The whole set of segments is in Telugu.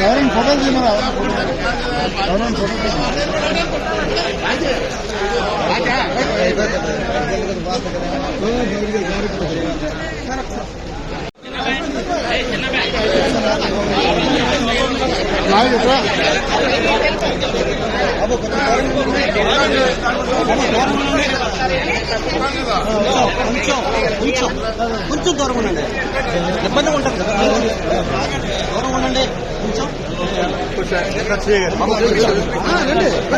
ఎవరైనా ఫోటో తీయమరా ఎవరైనా ఫోటో కొంచెం కొంచెం దూరం ఉండండి ఇబ్బందిగా ఉంటుంది కదా దూరం ఉండండి కొంచెం ఆ,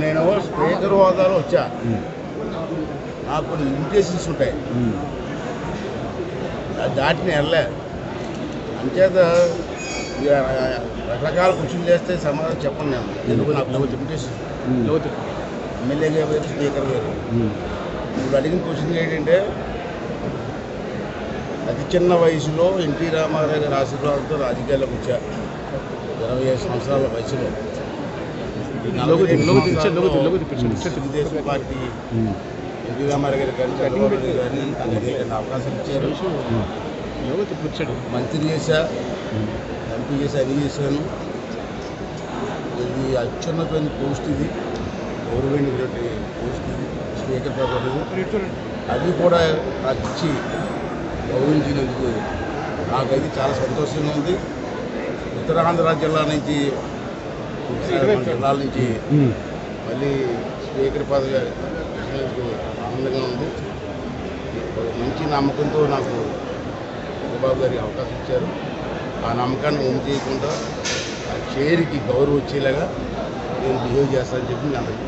నేను స్పీకర్ హోదాలో వచ్చా. నాకు కొన్ని లిమిటేషన్స్ ఉంటాయి దాటిని వెళ్ళే అంచేత రకరకాల క్వశ్చన్ చేస్తే సమాధానం చెప్పను నేను. ఎందుకు నాకు లిమిటేషన్ ఎమ్మెల్యేగా వేరు స్పీకర్ వేరు ఇప్పుడు అడిగిన క్వశ్చన్ ఏంటంటే అతి చిన్న వయసులో ఎన్టీ రామారావు గారి ఆశీర్వాదంతో రాజకీయాల్లోకి వచ్చా ఇరవై ఐదు సంవత్సరాల వయసులో. తెలుగుదేశం పార్టీ ఎన్టీ రామారావు గారు గారిని రెండు అవకాశం ఇచ్చారు. మంత్రి చేశా ఎంపీ చేశా అన్ని చేశాను. ఇది అత్యున్నతమైన పోస్ట్ ఇది. గౌరవమైనటువంటి పోస్ట్ ఇది. స్పీకర్ పదవి. అది కూడా ఇచ్చి గౌరవించినందుకు నాకైతే చాలా సంతోషంగా ఉంది. ఉత్తరాంధ్ర జిల్లా నుంచి జిల్లాల నుంచి మళ్ళీ స్పీకర్ పదవి ఆనందంగా ఉంది. మంచి నమ్మకంతో నాకు చంద్రబాబు గారికి అవకాశం ఇచ్చారు. ఆ నమ్మకాన్ని ఒమ్ము చేయకుండా ఆ చైర్కి గౌరవం వచ్చేలాగా నేను బిహేవ్ చేస్తానని చెప్పి నేను అందరికీ